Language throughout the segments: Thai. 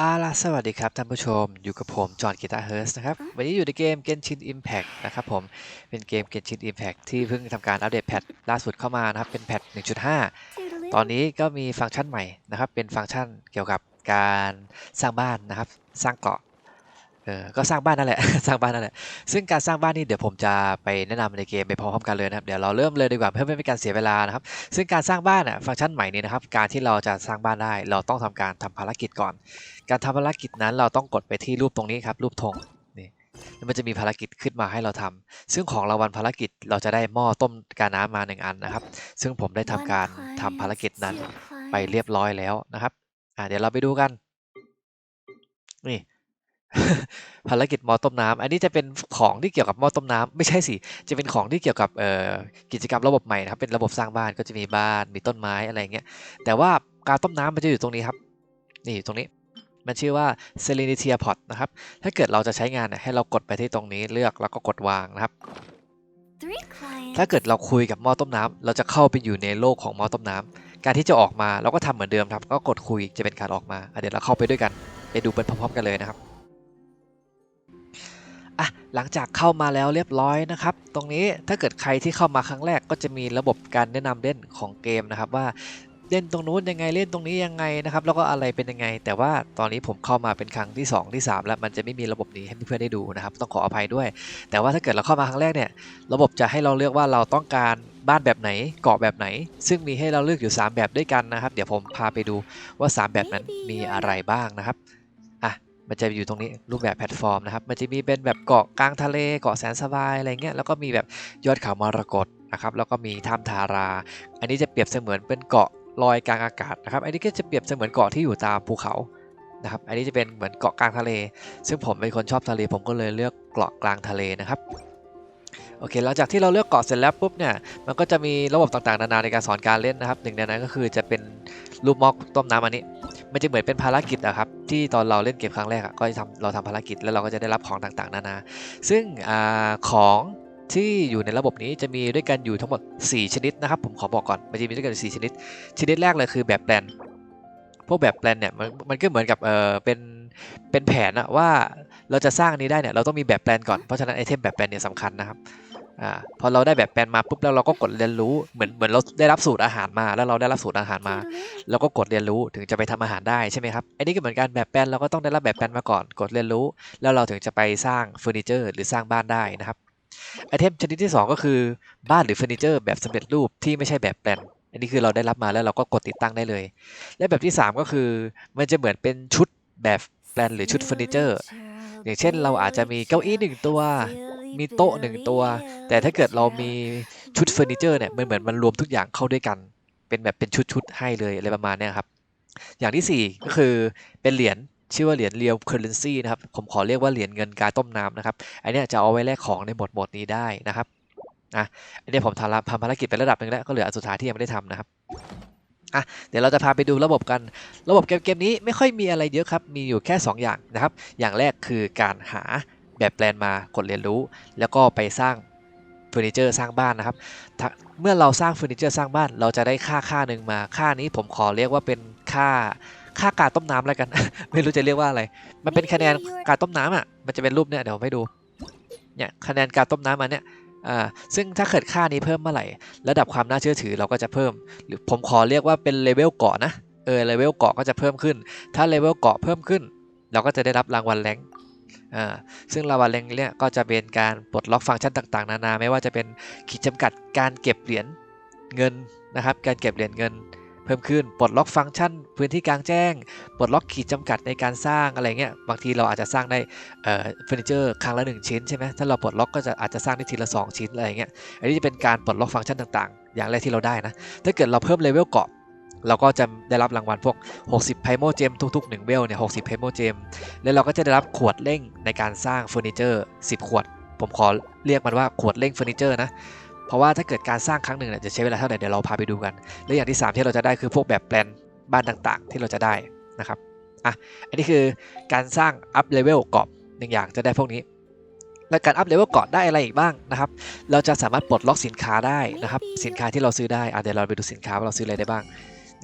อาล่ะสวัสดีครับท่านผู้ชม อยู่กับผม จอห์นกีตาร์เฮิร์สนะครับ วันนี้อยู่ในเกม Genshin Impact นะครับผม เป็นเกม Genshin Impact ที่เพิ่งทำการอัปเดตแพทล่าสุดเข้ามานะครับ เป็นแพท 1.5 ตอนนี้ก็มีฟังก์ชันใหม่นะครับ เป็นฟังก์ชันเกี่ยวกับการสร้างบ้านนะครับ สร้างเกาะ เออก็สร้างบ้านนั่นแหละ สร้างบ้านนั่นแหละ ซึ่งการสร้างบ้านนี่เดี๋ยวผมจะไปแนะนำในเกมไปพร้อมๆกันเลยนะครับ เดี๋ยวเราเริ่มเลยดีกว่าเพื่อไม่เป็นการเสียเวลานะครับ ซึ่งการสร้างบ้านอะฟังก์ชันใหม่นี้นะครับ การที่เราจะสร้างบ้านได้ เราต้องทำการทำภารกิจก่อน การทำภารกิจนั้นเราต้องกดไปที่รูปตรงนี้ครับ รูปธงนี่แล้วมันจะมีภารกิจขึ้นมาให้เราทำซึ่งของรางวัลภารกิจเราจะได้หม้อต้มกาน้ำมาหนึ่งอันนะครับ ซึ่งผมได้ทำการทำภารกิจนั้นไปเรียบร้อยแล้วนะครับ อ่าเดี๋ยวเราไปดูกัน นี่ ภารกิจหม้อต้มน้ำอันนี้จะเป็นของที่เกี่ยวกับหม้อต้มน้ำไม่ใช่สิ จะเป็นของที่เกี่ยวกับเอ่อกิจกรรมระบบใหม่นะครับ เป็นระบบสร้างบ้านก็จะมีบ้าน มีต้นไม้อะไรอย่างเงี้ย แต่ว่าการต้มน้ำมันจะอยู่ตรงนี้ครับ นี่อยู่ตรงนี้ มันชื่อว่า Serenity Pot นะครับ ถ้าเกิดเราจะใช้งานเนี่ยให้เรากดไปที่ตรงนี้เลือกแล้วก็กดวางนะครับ ถ้าเกิดเราคุยกับหม้อต้มน้ำเราจะเข้าไปอยู่ในโลกของหม้อต้มน้ำการที่จะออกมาเราก็ทำเหมือนเดิมครับ ก็กดคุยจะเป็นการออกมาอะเดี๋ยวเราเข้าไปด้วยกัน ไปดูไปพร้อมๆกันเลยนะครับ อะหลังจากเข้ามาแล้วเรียบร้อยนะครับ ตรงนี้ถ้าเกิดใครที่เข้ามาครั้งแรกก็จะมีระบบการแนะนำเล่นของเกมนะครับว่าเล่นตรงนู้นยังไงเล่นตรงนี้ยังไงนะครับ แล้วก็อะไรเป็นยังไง แต่ว่าตอนนี้ผมเข้ามาเป็นครั้งที่ 2 ที่ 3 แล้วมันจะไม่มีระบบนี้ให้เพื่อนได้ดูนะครับ ต้องขออภัยด้วย แต่ว่าถ้าเกิดเราเข้ามาครั้งแรกเนี่ย ระบบจะให้เราเลือกว่าเราต้องการบ้านแบบไหนเกาะแบบไหน ซึ่งมีให้เราเลือกอยู่ 3 แบบด้วยกันนะครับ เดี๋ยวผมพาไปดูว่า 3 แบบนั้นมีอะไรบ้างนะครับ มันจะอยู่ตรงนี้รูปแบบแพลตฟอร์มนะครับ มันจะมีเป็นแบบเกาะกลางทะเลเกาะแสนสบายอะไรเงี้ย แล้วก็มีแบบยอดเขามรกตนะครับ แล้วก็มีถ้ำทารา อันนี้จะเปรียบเสมือนเป็นเกาะลอยกลางอากาศนะครับ อันนี้ก็จะเปรียบเสมือนเกาะที่อยู่ตามภูเขานะครับ อันนี้จะเป็นเหมือนเกาะกลางทะเล ซึ่งผมเป็นคนชอบทะเล ผมก็เลยเลือกเกาะกลางทะเลนะครับ โอเคหลังจากที่เราเลือกเกาะเสร็จแล้วปุ๊บเนี่ยมันก็จะมีระบบต่างๆนานาในการสอนการเล่นนะครับหนึ่งในนั้นก็คือจะเป็นรูปมอกต้มน้ำอันนี้ มันจะเหมือนเป็นภารกิจนะครับที่ตอนเราเล่นเกมครั้งแรกอะก็ทำเราทำภารกิจแล้วเราก็จะได้รับของต่างๆ นานา ซึ่งอของที่อยู่ในระบบนี้จะมีด้วยกันอยู่ทั้งหมด 4 ชนิดนะครับ ผมขอบอกก่อนมันจะมีด้วยกัน 4 ชนิด ชนิดแรกเลยคือแบบแปลนพวกแบบแปลนเนี่ยมันมันก็เหมือนกับเออเป็นเป็นแผนอะว่าเราจะสร้างอันนี้ได้เนี่ยเราต้องมีแบบแปลนก่อนเพราะฉะนั้นไอเทมแบบแปลนเนี่ยสำคัญนะครับ อ่าพอเราได้แบบแปลนมาปุ๊บแล้วเราก็กดเรียนรู้เหมือนเหมือนเราได้รับสูตรอาหารมา แล้วเราได้รับสูตรอาหารมาแล้วก็กดเรียนรู้ถึงจะไปทำอาหารได้ใช่ไหมครับอันนี้ก็เหมือนกันแบบแปลนเราก็ต้องได้รับแบบแปลนมาก่อนกดเรียนรู้ แล้วเราถึงจะไปสร้างเฟอร์นิเจอร์ หรือสร้างบ้านได้นะครับไอเทมชนิดที่ 2 ก็คือบ้านหรือเฟอร์นิเจอร์แบบสำเร็จรูปที่ไม่ใช่แบบแปลนอันนี้คือเราได้รับมาแล้วเราก็กดติดตั้งได้เลย และแบบที่ 3 ก็คือมันจะเหมือนเป็นชุดแบบแปลนหรือชุดเฟอร์นิเจอร์อย่างเช่น เราอาจจะมีเก้าอี้หนึ่งตัว มีโต๊ะหนึ่งตัว แต่ถ้าเกิดเรามีชุดเฟอร์นิเจอร์เนี่ยมันเหมือนมันรวมทุกอย่างเข้าด้วยกัน เป็นแบบเป็นชุดๆให้เลยอะไรประมาณเนี้ยครับ อย่างที่ 4 ก็คือเป็นเหรียญชื่อว่าเหรียญเรียวเคอร์เรนซีนะครับ ผมขอเรียกว่าเหรียญเงินกาต้มน้ำนะครับ อันเนี้ยจะเอาไว้แลกของในหมวดหมวดนี้ได้นะครับอะอันนี้ผมทำทำภารกิจไประดับหนึ่งแล้ว ก็เหลืออันสุดท้ายที่ยังไม่ได้ทำนะครับอะเดี๋ยวเราจะพาไปดูระบบกัน ระบบเกมเกมนี้ไม่ค่อยมีอะไรเยอะครับ มีอยู่แค่ 2 อย่างนะครับ อย่างแรกคือการหา แบบแปลนมากดเรียนรู้ แล้วก็ไปสร้างเฟอร์นิเจอร์สร้างบ้านนะครับถ้าเมื่อเราสร้างเฟอร์นิเจอร์สร้างบ้านเราจะได้ค่าค่าหนึ่งมา ค่านี้ผมขอเรียกว่าเป็นค่าค่าการต้มน้ำแล้วกัน ไม่รู้จะเรียกว่าอะไร มันเป็นคะแนนการต้มน้ำอะมันจะเป็นรูปเนี่ยเดี๋ยวผมให้ดูเนี่ยคะแนนการต้มน้ำมาเนี่ยอ่าซึ่งถ้าเกิดค่านี้เพิ่มเมื่อไหร่ระดับความน่าเชื่อถือเราก็จะเพิ่ม หรือผมขอเรียกว่าเป็นเลเวลเกาะนะเออเลเวลเกาะก็จะเพิ่มขึ้น ถ้าเลเวลเกาะเพิ่มขึ้น เราก็จะได้รับรางวัลแรงค์อ่า ซึ่งรางวัลงเนี่ยก็จะเป็นการปลดล็อกฟังก์ชันต่างๆ นานาไม่ว่าจะเป็นขีดจำกัดการเก็บเหรียญเงินนะครับ การเก็บเหรียญเงิน เพิ่มขึ้นปลดล็อกฟังก์ชัน พื้นที่กลางแจ้งปลดล็อกขีดจำกัดในการสร้างอะไรเงี้ยบางทีเราอาจจะสร้างได้เฟอร์นิเจอร์ครั้งละหนึ่งชิ้นใช่ไหมถ้าเราปลดล็อกก็จะอาจจะสร้างได้ทีละ 2 ชิ้นอะไรเงี้ยอันนี้จะเป็นการปลดล็อกฟังก์ชันต่างๆ อย่างแรกที่เราได้นะถ้าเกิดเราเพิ่มเลเวลเกาะ เราก็จะได้รับรางวัลพวก 60 ไพโมเจมทุกๆ 1 เวลเนี่ย60 ไพโมเจม แล้วเราก็จะได้รับขวดเร่งในการสร้างเฟอร์นิเจอร์ 10 ขวด ผมขอเรียกมันว่าขวดเร่งเฟอร์นิเจอร์นะ เพราะว่าถ้าเกิดการสร้างครั้งหนึ่งเนี่ยจะใช้เวลาเท่าไหร่เดี๋ยวเราพาไปดูกัน และอย่างที่ 3 ที่เราจะได้คือพวกแบบแปลนบ้านต่างๆ ที่เราจะได้นะครับ อะ อันนี้คือการสร้างอัพเลเวลเกาะหนึ่งอย่างจะได้พวกนี้ และการอัพเลเวลเกาะได้อะไรอีกบ้างนะครับ เราจะสามารถปลดล็อกสินค้าได้นะครับ สินค้าที่เราซื้อได้อะเดี๋ยวเราไปดูสินค้าว่าเราซื้ออะไรได้บ้าง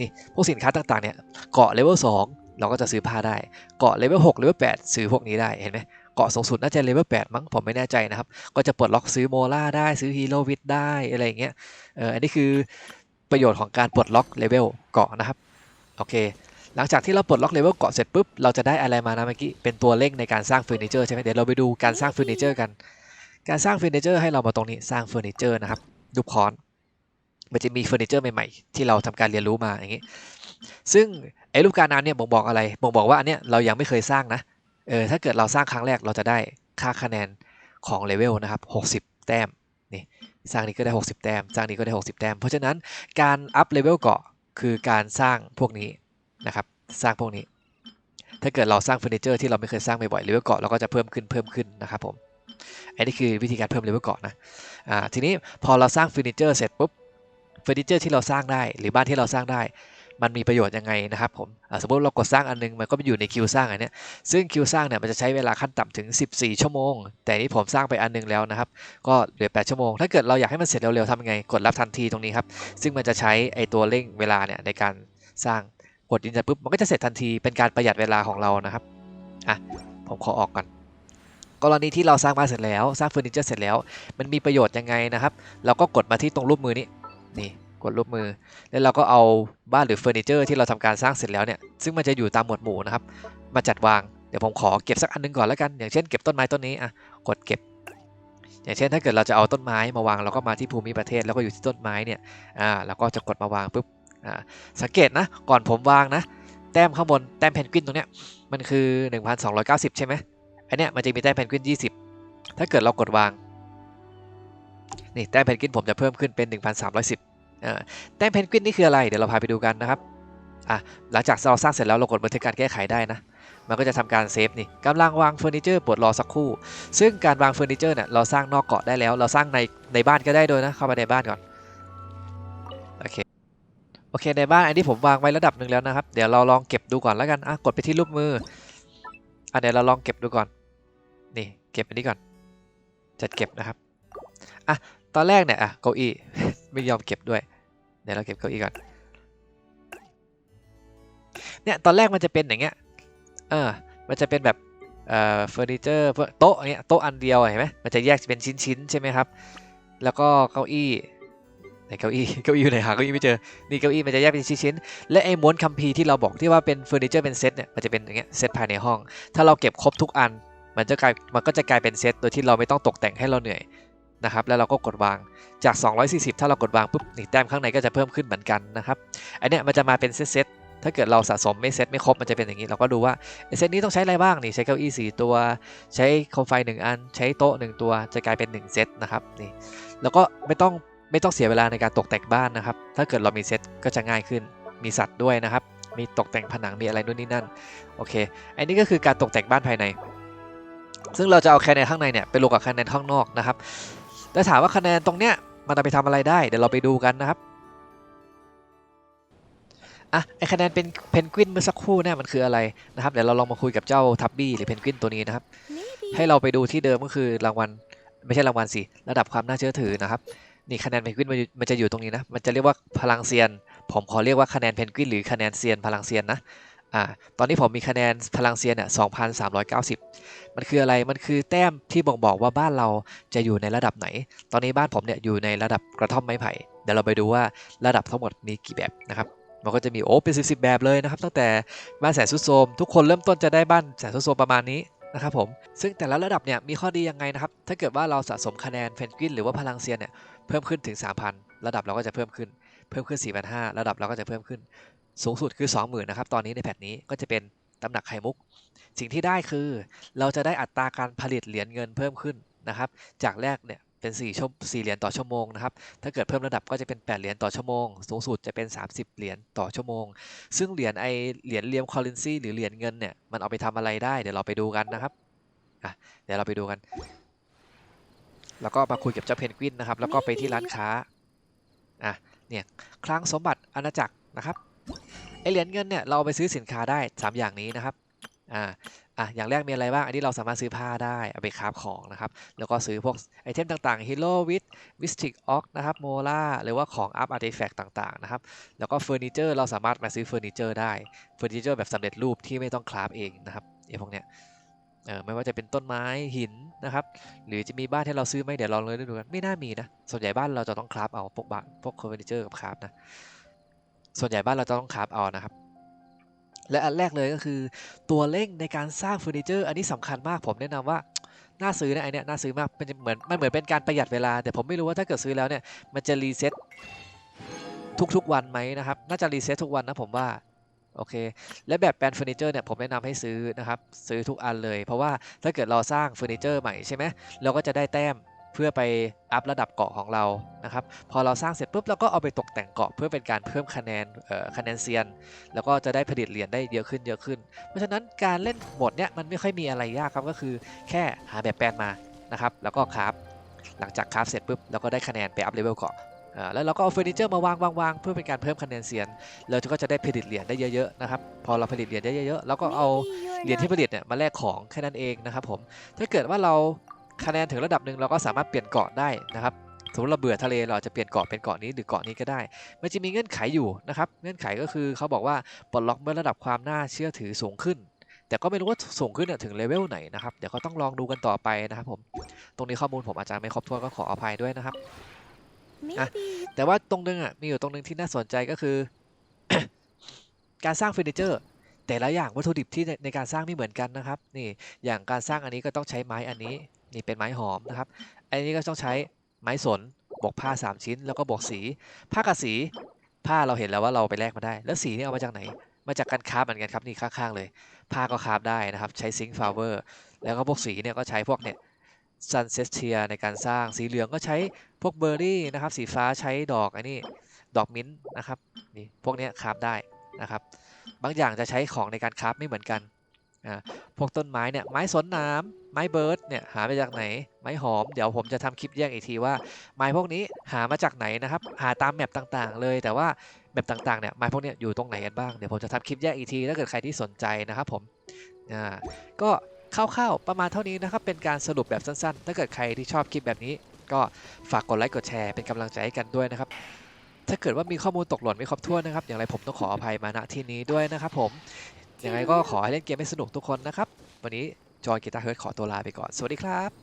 นี่พวกสินค้าต่างๆเนี่ยเกาะเลเวล2เราก็จะซื้อผ้าได้ เกาะเลเวล6เลเวล8ซื้อพวกนี้ได้เห็นไหมเกาะสูงสุดน่าจะเลเวล8มั้งผมไม่แน่ใจนะครับ ก็จะปลดล็อกซื้อโมล่าได้ซื้อฮีโร่วิดได้อะไรอย่างเงี้ยเอออันนี้คือประโยชน์ของการปลดล็อกเลเวลเกาะนะครับโอเคหลังจากที่เราปลดล็อกเลเวลเกาะเสร็จปุ๊บเราจะได้อะไรมานะเมื่อกี้เป็นตัวเร่งในการสร้างเฟอร์นิเจอร์ใช่ไหมเดี๋ยวเราไปดูการสร้างเฟอร์นิเจอร์กัน การสร้างเฟอร์นิเจอร์ให้เรามาตรงนี้สร้างเฟอร์นิเจอร์นะครับรูปค้อน มันจะมีเฟอร์นิเจอร์ใหม่ๆ ที่เราทำการเรียนรู้มาอย่างนี้ ซึ่งไอ้รูปการน้ำเนี่ยบ่งบอกอะไรบ่งบอกว่าอันเนี้ยเรายังไม่เคยสร้างนะเออถ้าเกิดเราสร้างครั้งแรกเราจะได้ค่าคะแนนของเลเวลนะครับ 60 แต้มนี่สร้างนี้ก็ได้ 60 แต้ม สร้างนี้ก็ได้ 60 แต้ม เพราะฉะนั้นการอัพเลเวลเกาะคือการสร้างพวกนี้นะครับ สร้างพวกนี้ ถ้าเกิดเราสร้างเฟอร์นิเจอร์ที่เราไม่เคยสร้างบ่อยๆเลเวลเกาะเราก็จะเพิ่มขึ้นเพิ่มขึ้นนะครับผมอันนี้คือวิธีการเพิ่มเลเวลเกาะนะอ่าทีนี้พอเราสร้างเฟอร์นิเจอร์เสร็จปุ๊บ เฟอร์นิเจอร์ที่เราสร้างได้ หรือบ้านที่เราสร้างได้ มันมีประโยชน์ยังไงนะครับผมสมมติเรากดสร้างอันนึงมันก็ไปอยู่ในคิวสร้างอันนี้ซึ่งคิวสร้างเนี่ยมันจะใช้เวลาขั้นต่ำถึง 14 ชั่วโมง แต่นี่ผมสร้างไปอันนึงแล้วนะครับ ก็เหลือ 8 ชั่วโมง ถ้าเกิดเราอยากให้มันเสร็จเร็วๆทำยังไง กดรับทันทีตรงนี้ครับ ซึ่งมันจะใช้ไอตัวเร่งเวลาเนี่ยในการสร้าง กดยืนยันปุ๊บมันก็จะเสร็จทันที เป็นการประหยัดเวลาของเรานะครับอะผมขอออกก่อนกรณีที่เราสร้างบ้านเสร็จแล้ว สร้างเฟอร์นิเจอร์เสร็จแล้ว มันมีประโยชน์ยังไงนะครับ เราก็กดมาที่ตรงรูปมือนี้ นี่กดรูปมือ แล้วเราก็เอาบ้านหรือเฟอร์นิเจอร์ที่เราทำการสร้างเสร็จแล้วเนี่ยซึ่งมันจะอยู่ตามหมวดหมู่นะครับ มาจัดวางเดี๋ยวผมขอเก็บสักอันหนึงก่อนแล้วกัน อย่างเช่นเก็บต้นไม้ต้นนี้อะกดเก็บ อย่างเช่นถ้าเกิดเราจะเอาต้นไม้มาวางเราก็มาที่ภูมิประเทศแล้วก็อยู่ที่ต้นไม้เนี่ยอ่าแล้วก็จะกดมาวางปุ๊บอ่าสังเกตนะก่อนผมวางนะแต้มข้างบนแต้มเพนกวินตรงเนี้ยมันคือ 1290 ใช่ไหมอันเนี้ยมันจะมีแต้มเพนกวิน 20 ถ้าเกิดเรากดวาง นี่แต้มเพนกวินผมจะเพิ่มขึ้นเป็น 1310อ่าแต้มเพนกวินนี่คืออะไร เดี๋ยวเราพาไปดูกันนะครับอะหลังจากเราสร้างเสร็จแล้วเรากดบันทึกการแก้ไขได้นะ มันก็จะทำการเซฟนี่กำลังวางเฟอร์นิเจอร์ปวดรอสักครู่ ซึ่งการวางเฟอร์นิเจอร์เนี่ยเราสร้างนอกเกาะได้แล้ว เราสร้างในในบ้านก็ได้โดยนะ เข้ามาในบ้านก่อน โอเค โอเค ในบ้านอันนี้ผมวางไว้ระดับหนึ่งแล้วนะครับ เดี๋ยวเราลองเก็บดูก่อนแล้วกัน อะ กดไปที่รูปมือ อะเดี๋ยวเราลองเก็บดูก่อน นี่ เก็บอันนี้ก่อน จัดเก็บนะครับ อะ ตอนแรกเนี่ยอะเก้าอี้ ไม่ยอมเก็บด้วย เดี๋ยวเราเก็บเก้าอี้ก่อน เนี่ยตอนแรกมันจะเป็นอย่างเงี้ย เออ มันจะเป็นแบบเอ่อเฟอร์นิเจอร์โต๊ะเงี้ยโต๊ะอันเดียวเห็นไหมมันจะแยกเป็นชิ้นๆใช่ไหมครับ แล้วก็เก้าอี้ไหนเก้าอี้เก้าอี้อยู่ไหนหาเก้าอี้ไม่เจอ นี่เก้าอี้มันจะแยกเป็นชิ้นๆ และไอ้ม้วนคัมภีร์ที่เราบอกที่ว่าเป็นเฟอร์นิเจอร์เป็นเซตเนี่ยมันจะเป็นอย่างเงี้ยเซตภายในห้อง ถ้าเราเก็บครบทุกอัน มันจะกลายมันก็จะกลายเป็นเซตโดยที่เราไม่ต้องตกแต่งให้เราเหนื่อย นะครับแล้วเราก็กดวางจาก 240 ถ้าเรากดวางปุ๊บนี่แต้มข้างในก็จะเพิ่มขึ้นเหมือนกันนะครับอันเนี้ยมันจะมาเป็นเซตถ้าเกิดเราสะสมไม่เซตไม่ครบมันจะเป็นอย่างนี้ เราก็ดูว่าไอเซตนี้ต้องใช้อะไรบ้างนี่ใช้เก้าอี้4ตัว ใช้โคมไฟ 1 อัน ใช้โต๊ะ 1 ตัวจะกลายเป็น 1 เซตนะครับนี่แล้วก็ไม่ต้องไม่ต้องเสียเวลาในการตกแต่งบ้านนะครับ ถ้าเกิดเรามีเซตก็จะง่ายขึ้นมีสัตว์ด้วยนะครับ มีตกแต่งผนังมีอะไรนู่นนี่นั่นโอเค อันนี้ก็คือการตกแต่งบ้านภายใน ซึ่งเราจะเอาคะแนนข้างในเนี่ยไปลงกับคะแนนข้างนอกนะครับ แล้วถามว่าคะแนนตรงเนี้ยมันเอาไปทำอะไรได้ เดี๋ยวเราไปดูกันนะครับอะไอคะแนนเป็นเพนกวินเมื่อสักครู่เนี่ยมันคืออะไรนะครับเดี๋ยวเราลองมาคุยกับเจ้าทับบี้หรือเพนกวินตัวนี้นะครับ ให้เราไปดูที่เดิมก็คือรางวัลไม่ใช่รางวัลสิระดับความน่าเชื่อถือนะครับนี่คะแนนเพนกวินมันอยู่มันจะอยู่ตรงนี้นะมันจะเรียกว่าพลังเซียน ผมขอเรียกว่าคะแนนเพนกวินหรือคะแนนเซียนพลังเซียนนะ อ่าตอนนี้ผมมีคะแนนพลังเซียนเนี่ย2,390 มันคืออะไร มันคือแต้มที่บ่งบอกว่าบ้านเราจะอยู่ในระดับไหน ตอนนี้บ้านผมเนี่ยอยู่ในระดับกระท่อมไม้ไผ่ เดี๋ยวเราไปดูว่าระดับทั้งหมดมีกี่แบบนะครับ มันก็จะมีโอ้เป็นสิบแบบเลยนะครับ ตั้งแต่บ้านแสนสุดโทมทุกคนเริ่มต้นจะได้บ้านแสนสุดโทมประมาณนี้นะครับผม ซึ่งแต่ละระดับเนี่ยมีข้อดียังไงนะครับ ถ้าเกิดว่าเราสะสมคะแนนเพนกวินหรือว่าพลังเซียนเนี่ยเพิ่มขึ้นถึง 3,000 ระดับเราก็จะเพิ่มขึ้น เพิ่มขึ้น 4,500 ระดับเราก็จะเพิ่มขึ้น สูงสุดคือ 20,000นะครับ ตอนนี้ในแพทนี้ก็จะเป็นตำหนักไข่มุก สิ่งที่ได้คือ เราจะได้อัตราการผลิตเหรียญเงินเพิ่มขึ้นนะครับ จากแรกเนี่ยเป็น4ชั่ว4เหรียญต่อชั่วโมงนะครับ ถ้าเกิดเพิ่มระดับก็จะเป็น 8 เหรียญต่อชั่วโมง สูงสุดจะเป็น 30 เหรียญต่อชั่วโมง ซึ่งเหรียญไอเหรียญเลียมคอร์เรนซีหรือเหรียญเงินเนี่ย มันเอาไปทำอะไรได้ เดี๋ยวเราไปดูกันนะครับ อะ เดี๋ยวเราไปดูกัน แล้วก็มาคุยกับเจ้าเพนกวินนะครับ แล้วก็ไปที่ร้านค้า อะ เนี่ย คลังสมบัติอาณาจักรนะครับ ไอเหรียญเงินเนี่ยเราเอาไปซื้อสินค้าได้ 3 อย่างนี้นะครับอ่าอะอย่างแรกมีอะไรบ้าง อันนี้เราสามารถซื้อผ้าได้เอาไปคราฟของนะครับ แล้วก็ซื้อพวกไอเทมต่างๆ Hero with Mystic Ox นะครับ Mola หรือว่าของ Up Artifact ต่างๆนะครับ แล้วก็เฟอร์นิเจอร์เราสามารถมาซื้อเฟอร์นิเจอร์ได้เฟอร์นิเจอร์แบบสำเร็จรูปที่ไม่ต้องคราฟเองนะครับไอพวกเนี้ยเออไม่ว่าจะเป็นต้นไม้หินนะครับ หรือจะมีบ้านที่เราซื้อไหมเดี๋ยวลองเลยดูกันไม่น่ามีนะ ส่วนใหญ่บ้านเราจะต้องคราฟเอาพวกบ้านพวกเฟอร์นิเจอร์กับคราฟนะ ส่วนใหญ่บ้านเราจะต้องคราฟเอานะครับ และอันแรกเลยก็คือ ตัวเร่งในการสร้างเฟอร์นิเจอร์ อันนี้สำคัญมากผมแนะนำว่าน่าซื้อนะไอเนี้ยน่าซื้อมากเป็นเหมือนมันเหมือนเป็นการประหยัดเวลา แต่ผมไม่รู้ว่าถ้าเกิดซื้อแล้วเนี่ยมันจะรีเซ็ตทุกๆวันไหมนะครับ น่าจะรีเซ็ตทุกวันนะผมว่าโอเค และแบบแปลนเฟอร์นิเจอร์เนี่ยผมแนะนำให้ซื้อนะครับ ซื้อทุกอันเลย เพราะว่าถ้าเกิดเราสร้างเฟอร์นิเจอร์ใหม่ใช่ไหมเราก็จะได้แต้ม เพื่อไปอัพระดับเกาะของเรานะครับพอเราสร้างเสร็จปุ๊บเราก็เอาไปตกแต่งเกาะเพื่อเป็นการเพิ่มคะแนนเอ่อคะแนนเซียน แล้วก็จะได้ผลิตเหรียญได้เยอะขึ้นเยอะขึ้น เพราะฉะนั้นการเล่นโหมดเนี้ยมันไม่ค่อยมีอะไรยากครับก็คือแค่หาแบบแปลนมานะครับแล้วก็คราฟหลังจากคราฟเสร็จปุ๊บเราก็ได้คะแนนไปอัพเลเวลเกาะอ่าแล้วเราก็เอาเฟอร์นิเจอร์มาวางวางวางเพื่อเป็นการเพิ่มคะแนนเซียนเราก็จะได้ผลิตเหรียญได้เยอะๆนะครับ พอเราผลิตเหรียญได้เยอะๆเราก็เอาเหรียญที่ผลิตเนี่ยมาแลกของแค่นั้นเองนะครับผม ถ้าเกิดว่าเรา คะแนนถึงระดับหนึ่งเราก็สามารถเปลี่ยนเกาะได้นะครับสมมติเราเบื่อทะเลเราอาจจะเปลี่ยนเกาะเป็นเกาะนี้หรือเกาะนี้ก็ได้ มันจะมีเงื่อนไขอยู่นะครับ เงื่อนไขก็คือเขาบอกว่าปลดล็อกเมื่อระดับความน่าเชื่อถือสูงขึ้น แต่ก็ไม่รู้ว่าสูงขึ้นเนี่ยถึงเลเวลไหนนะครับ เดี๋ยวก็ต้องลองดูกันต่อไปนะครับผม ตรงนี้ข้อมูลผมอาจจะไม่ครบถ้วนก็ขออภัยด้วยนะครับอะแต่ว่าตรงนึงอะมีอยู่ตรงนึงที่น่าสนใจก็คือ การสร้างเฟอร์นิเจอร์แต่ละอย่างวัตถุดิบที่ในในการสร้างไม่เหมือนกันนะครับ นี่ อย่างการสร้างอันนี้ก็ต้องใช้ไม้อันนี้ นี่เป็นไม้หอมนะครับ อันนี้ก็ต้องใช้ไม้สนบวกผ้า 3 ชิ้น แล้วก็บวกสี ผ้ากับสีผ้าเราเห็นแล้วว่าเราไปแลกมาได้ แล้วสีนี่เอามาจากไหน มาจากการคราฟเหมือนกันครับนี่ข้างๆเลย ผ้าก็คราฟได้นะครับ ใช้ซิงค์ฟลาเวอร์ แล้วก็พวกสีเนี่ยก็ใช้พวกเนี่ยซันเซสเทียในการสร้าง สีเหลืองก็ใช้พวกเบอร์รี่นะครับ สีฟ้าใช้ดอกไอ้นี่ดอกมิ้นท์นะครับ นี่พวกเนี้ยคราฟได้นะครับ บางอย่างจะใช้ของในการคราฟไม่เหมือนกัน อ่าพวกต้นไม้เนี่ยไม้สนน้ำไม้เบิร์ดเนี่ยหามาจากไหน ไม้หอมเดี๋ยวผมจะทำคลิปแยกอีกทีว่าไม้พวกนี้หามาจากไหนนะครับหาตามแมปต่างๆ เลยแต่ว่าแมปต่างๆเนี่ยไม้พวกนี้อยู่ตรงไหนกันบ้างเดี๋ยวผมจะทำคลิปแยกอีกทีถ้าเกิดใครที่สนใจนะครับผมอ่าก็คร่าวๆประมาณเท่านี้นะครับเป็นการสรุปแบบสั้นๆ ถ้าเกิดใครที่ชอบคลิปแบบนี้ ก็ฝากกดไลค์กดแชร์เป็นกำลังใจให้กันด้วยนะครับถ้าเกิดว่ามีข้อมูลตกหล่นไม่ครบถ้วนนะครับ อย่างไรผมต้องขออภัยมาณที่นี้ด้วยนะครับผม ยังไงก็ขอให้เล่นเกมให้สนุกทุกคนนะครับ วันนี้จอยกีตาร์เฮิร์ตขอตัวลาไปก่อน สวัสดีครับ